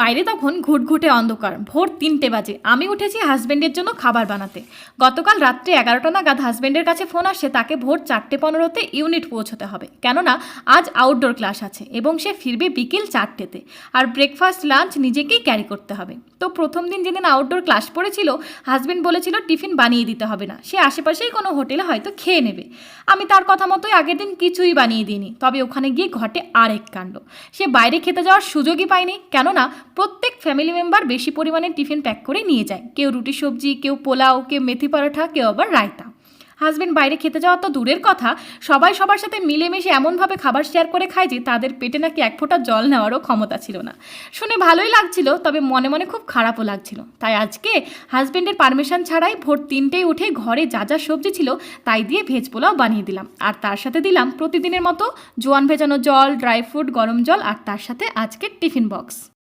বাইরে তখন ঘুটঘুটে অন্ধকার। ভোর তিনটে বাজে। আমি উঠেছি হাজব্যান্ডের জন্য খাবার বানাতে। গতকাল রাত্রে এগারোটা নাগাদ হাজব্যান্ডের কাছে ফোন আসে, তাকে ভোর চারটে পনেরোতে ইউনিট পৌঁছতে হবে। কেননা, আজ আউটডোর ক্লাস আছে এবং সে ফিরবে বিকেল চারটেতে। আর ব্রেকফাস্ট লাঞ্চ নিজেকেই ক্যারি করতে হবে। তো প্রথম দিন যেদিন আউটডোর ক্লাস পড়েছিল হাজব্যান্ড বলেছিল টিফিন বানিয়ে দিতে হবে না। সে আশেপাশেই কোনো হোটেলে হয়তো খেয়ে নেবে। আমি তার কথা মতোই আগের দিন কিছুই বানিয়ে দিইনি। তবে ওখানে গিয়ে ঘটে আরেক কাণ্ড। সে বাইরে খেতে যাওয়ার সুযোগই পায়নি। কেননা প্রত্যেক ফ্যামিলি মেম্বার বেশি পরিমাণে টিফিন প্যাক করে নিয়ে যায়। কেউ রুটি সবজি, কেউ পোলাও, কেউ মেথি পরোটা, কেউ আবার রায়তা। হাজব্যান্ড বাইরে খেতে যাওয়া তো দূরের কথা, সবাই সবার সাথে মিলেমিশে এমনভাবে খাবার শেয়ার করে খায় যে তাদের পেটে নাকি এক ফোঁটা জল নেওয়ারও ক্ষমতা ছিল না। শুনে ভালোই লাগছিল, তবে মনে মনে খুব খারাপও লাগছিল। তাই আজকে হাজব্যান্ডের পারমিশন ছাড়াই ভোর তিনটেই উঠে ঘরে যা যা সবজি ছিল তাই দিয়ে ভেজ পোলাও বানিয়ে দিলাম। আর তার সাথে দিলাম প্রতিদিনের মতো জোয়ান ভেজানো জল ড্রাই ফ্রুট গরম জল, আর তার সাথে আজকের টিফিন বক্স